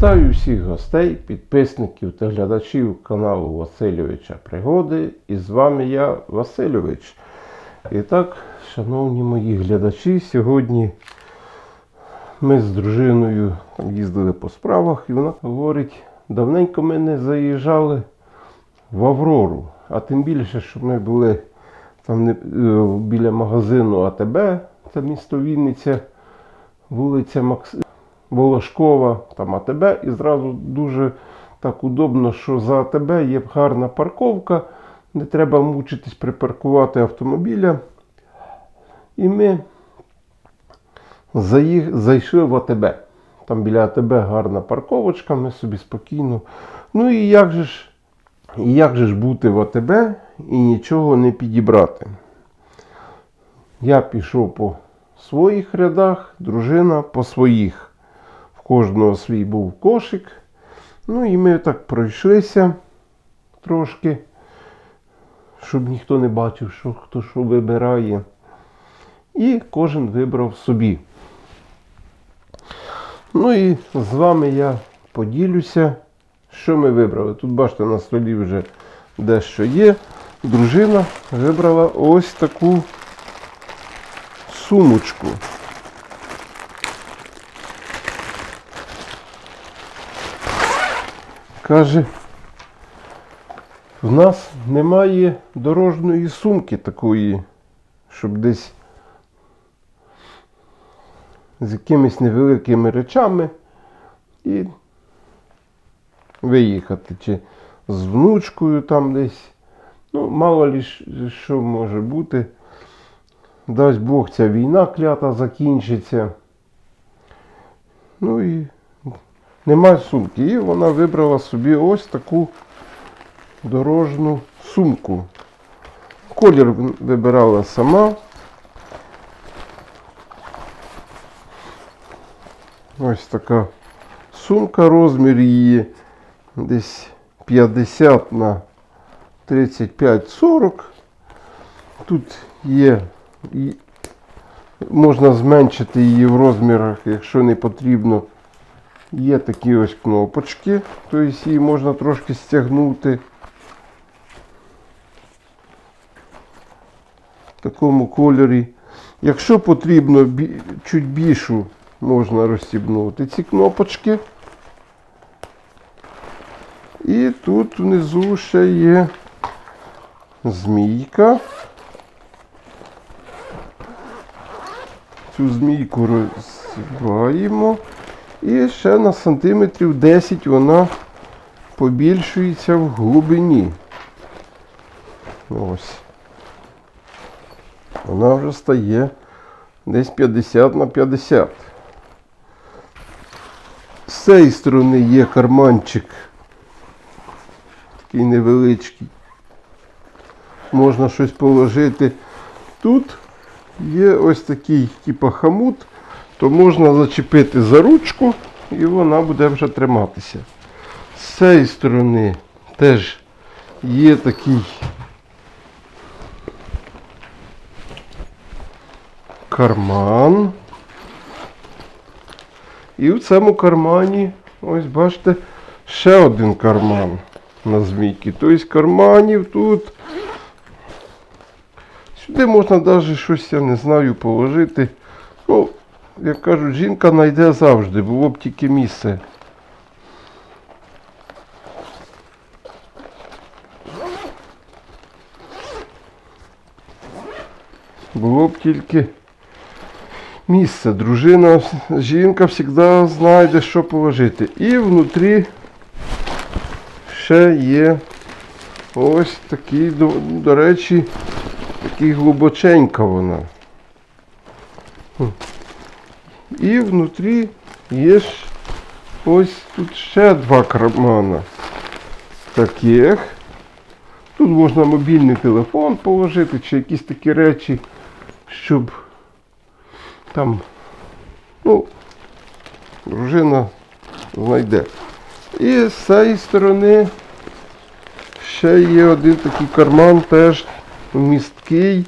Вітаю всіх гостей, підписників та глядачів каналу Васильовича Пригоди. І з вами я, Васильович. І так, шановні мої глядачі, сьогодні ми з дружиною їздили по справах, і вона говорить, давненько ми не заїжджали в Аврору. А тим більше, що ми були там е, біля магазину АТБ, це місто Вінниця, вулиця Макс... Волошкова, там АТБ, і зразу дуже так удобно, що за АТБ є гарна парковка, не треба мучитись припаркувати автомобіля. І ми зайшли в АТБ. Там біля АТБ гарна парковочка, ми собі спокійно. Ну і як же ж, як же ж бути в АТБ і нічого не підібрати? Я пішов по своїх рядах, дружина по своїх. Кожного свій був кошик. Ну і ми так пройшлися трошки, щоб ніхто не бачив, що хто що вибирає. І кожен вибрав собі. Ну і з вами я поділюся, що ми вибрали. Тут бачите, на столі вже дещо є. Дружина вибрала ось таку сумочку. Каже, в нас немає дорожньої сумки такої, щоб десь з якимись невеликими речами і виїхати. Чи з внучкою там десь. Ну, мало лі що може бути. Дасть Бог, ця війна клята закінчиться. Ну і немає сумки. І вона вибрала собі ось таку дорожну сумку. Колір вибирала сама. Ось така сумка, розмір її десь 50 на 35-40. Тут є, можна зменшити її в розмірах, якщо не потрібно. Є такі ось кнопочки, тобто її можна трошки стягнути. В такому кольорі. Якщо потрібно чуть більшу, можна розстібнути ці кнопочки. І тут внизу ще є змійка. Цю змійку розсіваємо. І ще на сантиметрів 10 вона побільшується в глибині. Ось. Вона вже стає десь 50 на 50. З цієї сторони є карманчик. Такий невеличкий. Можна щось положити. Тут є ось такий, типу хамут, то можна зачепити за ручку і вона буде вже триматися. З цієї сторони теж є такий карман. І в цьому кармані, ось бачите, ще один карман на змійки. Тобто карманів тут. Сюди можна навіть щось, я не знаю, положити. Ну, як кажуть, жінка знайде завжди, було б тільки місце. Було б тільки місце. Дружина, жінка завжди знайде, що положити. І внутрі ще є ось такий, до, до речі, такий глибоченька вона. Внутрі є ж ось тут ще два кармана таких. Тут можна мобільний телефон положити чи якісь такі речі, щоб там, ну, дружина знайде. І з цієї сторони ще є один такий карман теж місткий.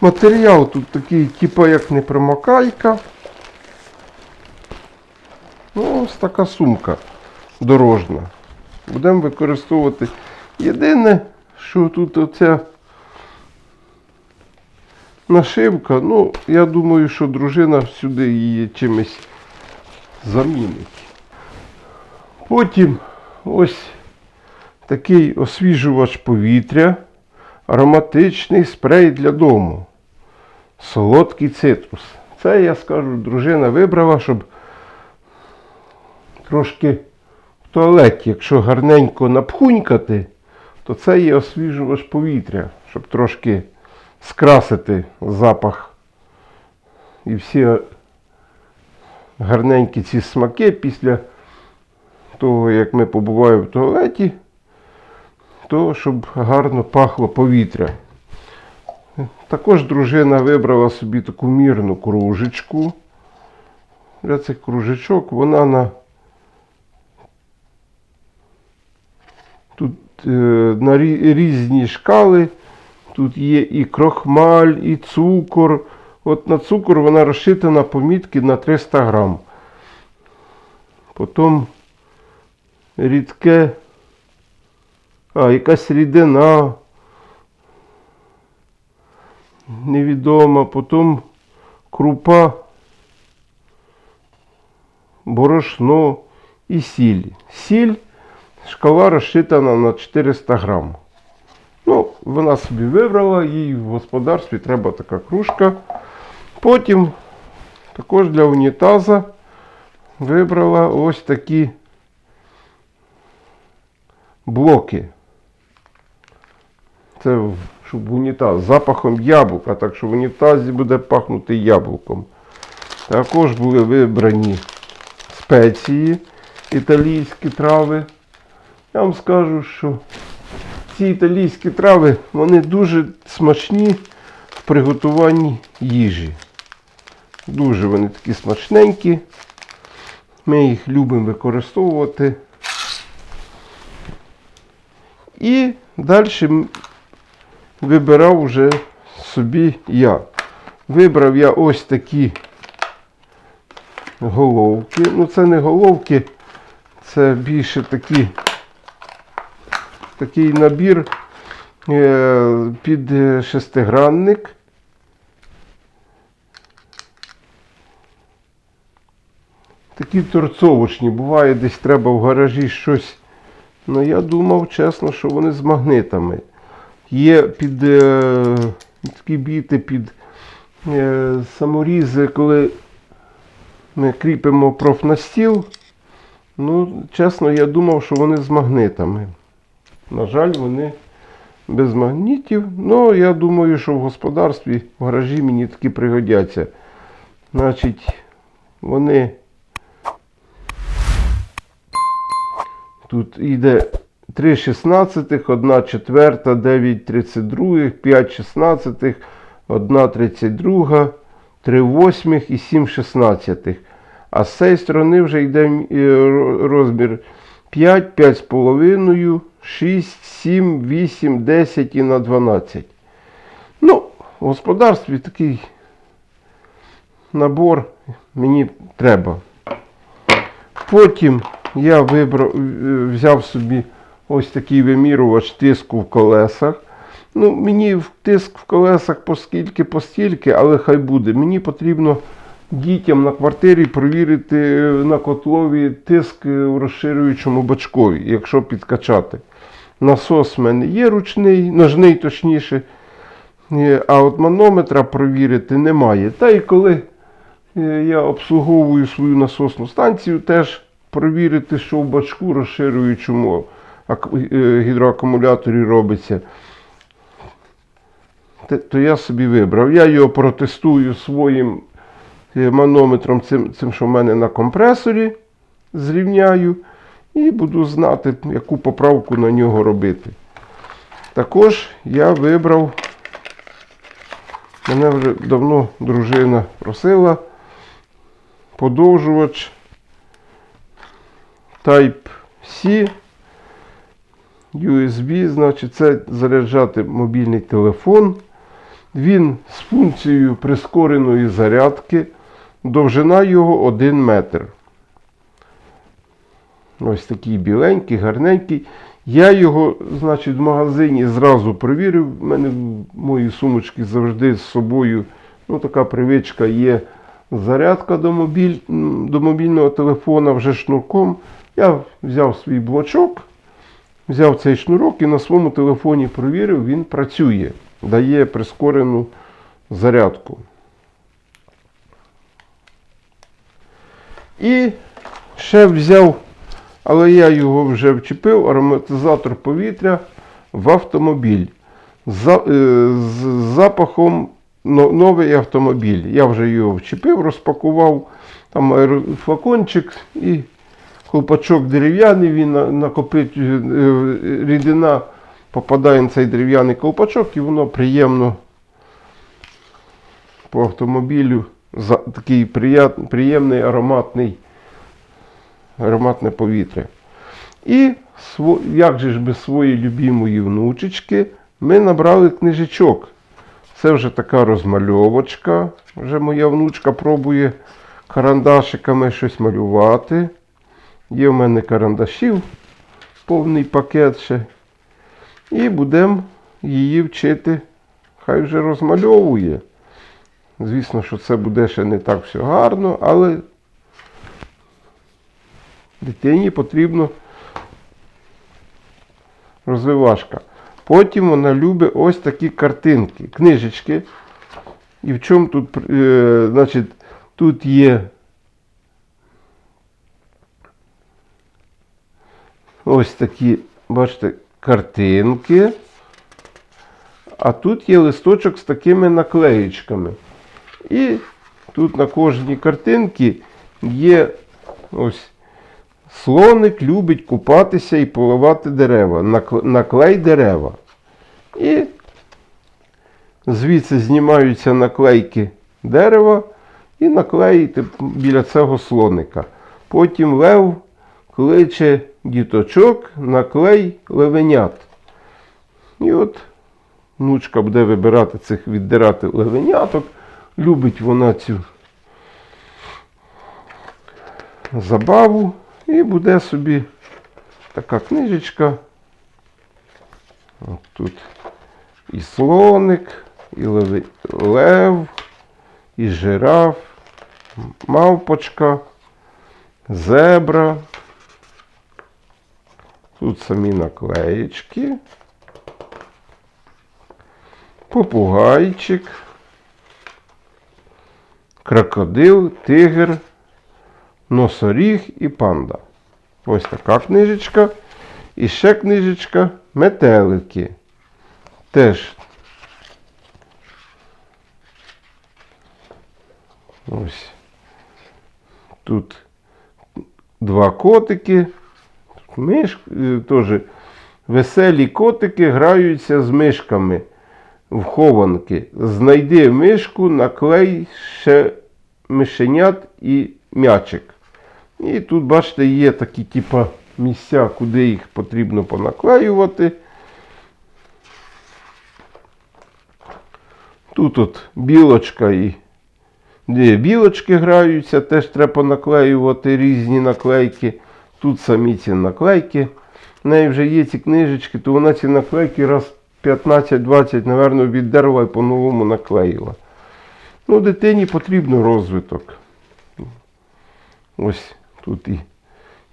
Матеріал тут такий, типу як непромокайка. Ну, ось така сумка дорожна. Будемо використовувати. Єдине, що тут оця нашивка, ну, я думаю, що дружина сюди її чимось замінить. Потім ось такий освіжувач повітря, ароматичний спрей для дому. Солодкий цитрус. Це, я скажу, дружина вибрала, щоб трошки в туалеті, якщо гарненько напхунькати, то це є освіжувач повітря, щоб трошки скрасити запах і всі гарненькі ці смаки після того, як ми побуваємо в туалеті, то щоб гарно пахло повітря. Також дружина вибрала собі таку мірну кружечку. Для цих кружечок вона на тут е, на різні шкали. Тут є і крохмаль, і цукор. От на цукор вона розчитана помітки на 300 грам. Потім рідке, а, якась рідина. Невідома. Потім крупа, борошно і сіль. Сіль шкала розчитана на 400 грам. Ну, вона собі вибрала, їй в господарстві треба така кружка. Потім також для унітаза вибрала ось такі блоки. Це щоб унітаз запахом яблука, так що в унітазі буде пахнути яблуком. Також були вибрані спеції, італійські трави. Я вам скажу, що ці італійські трави, вони дуже смачні в приготуванні їжі. Дуже вони такі смачненькі. Ми їх любимо використовувати. І далі вибирав вже собі я. Вибрав я ось такі головки. Ну, це не головки, це більше такі такий набір е, під шестигранник. Такі торцовочні. Буває, десь треба в гаражі щось. Ну я думав, чесно, що вони з магнитами. Є під е, такі біти під е, саморізи, коли ми кріпимо профнастіл. Ну, чесно, я думав, що вони з магнитами. На жаль, вони без магнітів. Ну, я думаю, що в господарстві, в гаражі мені такі пригодяться. Значить, вони тут йде 3 шістнадцятих, 1 четверта, 9 32, 5 шістнадцятих, 1 32, 3 восьмих і 7 шістнадцятих. А з цієї сторони вже йде е, розмір 5, 5 з половиною, 6, 7, 8, 10 і на 12. Ну, в господарстві такий набор мені треба. Потім я вибрав, е, взяв собі ось такий вимірювач тиску в колесах. Ну, мені тиск в колесах поскільки, постільки, але хай буде. Мені потрібно дітям на квартирі провірити е, на котлові тиск в розширюючому бачкові, якщо підкачати. Насос в мене є ручний, ножний точніше. Е, А от манометра провірити немає. Та і коли е, я обслуговую свою насосну станцію, теж провірити, що в бачку розширюючому гідроакумуляторі робиться. То я собі вибрав. Я його протестую своїм е, манометром, цим, цим, що в мене на компресорі, зрівняю, і буду знати, яку поправку на нього робити. Також я вибрав, мене вже давно дружина просила, подовжувач Type-C USB, значить, це заряджати мобільний телефон. Він з функцією прискореної зарядки. Довжина його 1 метр. Ось такий біленький, гарненький. Я його, значить, в магазині зразу провірив. У мене в моїй сумочці завжди з собою ну, така привичка є зарядка до, мобіль, до мобільного телефона вже шнурком. Я взяв свій блочок, взяв цей шнурок і на своєму телефоні провірив, він працює, дає прискорену зарядку. І ще взяв, але я його вже вчепив, ароматизатор повітря в автомобіль. За, е, з запахом новий автомобіль. Я вже його вчепив, розпакував, там флакончик і колпачок дерев'яний, він на- накопить, е, рідина попадає на цей дерев'яний колпачок і воно приємно по автомобілю за, такий приємний ароматний, ароматне повітря. І як же ж без своєї любимої внучечки ми набрали книжечок. Це вже така розмальовочка. Вже моя внучка пробує карандашиками щось малювати. Є в мене карандашів повний пакет ще. І будемо її вчити. Хай вже розмальовує. Звісно, що це буде ще не так все гарно, але дитині потрібно розвивашка. Потім вона любить ось такі картинки, книжечки. І в чому тут, е, значить, тут є ось такі, бачите, картинки. А тут є листочок з такими наклеєчками. І тут на кожній картинці є ось слоник любить купатися і поливати дерева. Наклей дерева. І звідси знімаються наклейки дерева і наклеїти біля цього слоника. Потім лев кличе діточок, наклей левенят. І от внучка буде вибирати цих віддирати левеняток. Любить вона цю забаву. І буде собі така книжечка. От тут і слоник, і лев, і жираф, мавпочка, зебра. Тут самі наклеєчки. Попугайчик, крокодил, тигр, носоріг і панда. Ось така книжечка. І ще книжечка метелики. Теж. Ось. Тут два котики. Миш, е, теж веселі котики граються з мишками в хованки. Знайди мишку, наклей ще мишенят і м'ячик. І тут, бачите, є такі типа місця, куди їх потрібно понаклеювати. Тут от білочка і де білочки граються, теж треба наклеювати різні наклейки. Тут самі ці наклейки. В неї вже є ці книжечки, то вона ці наклейки раз 15-20, напевно, віддерла і по-новому наклеїла. Ну, дитині потрібно розвиток. Ось тут і.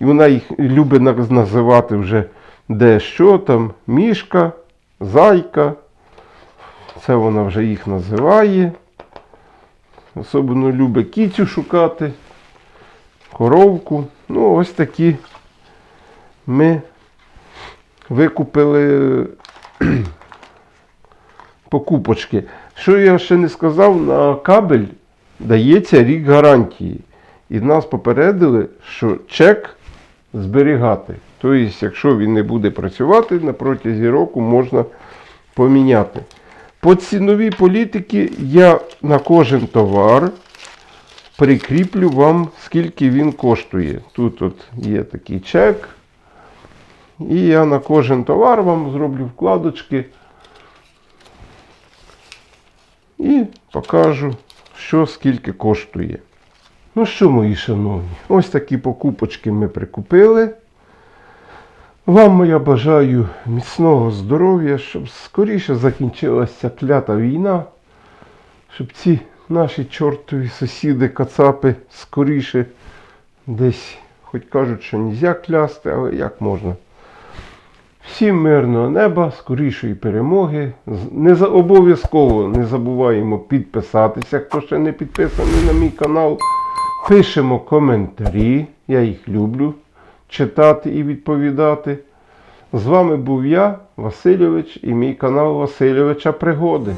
І вона їх любить називати вже де що там, мішка, зайка. Це вона вже їх називає. Особливо любить кіцю шукати, коровку. Ну, ось такі ми викупили покупочки. Що я ще не сказав, на кабель дається рік гарантії. І нас попередили, що чек зберігати. Тобто, якщо він не буде працювати, на протязі року можна поміняти. По ціновій політики я на кожен товар прикріплю вам, скільки він коштує. Тут от є такий чек. І я на кожен товар вам зроблю вкладочки. і покажу, що скільки коштує. Ну що, мої шановні, ось такі покупочки ми прикупили. Вам моя бажаю міцного здоров'я, щоб скоріше закінчилася клята війна, щоб ці наші чортові сусіди, кацапи скоріше десь, хоч кажуть, що не можна клясти, але як можна. Всім мирного неба, скорішої перемоги. Не за обов'язково не забуваємо підписатися, хто ще не підписаний на мій канал. Пишемо коментарі, я їх люблю читати і відповідати. З вами був я, Васильович, і мій канал Васильовича Пригоди.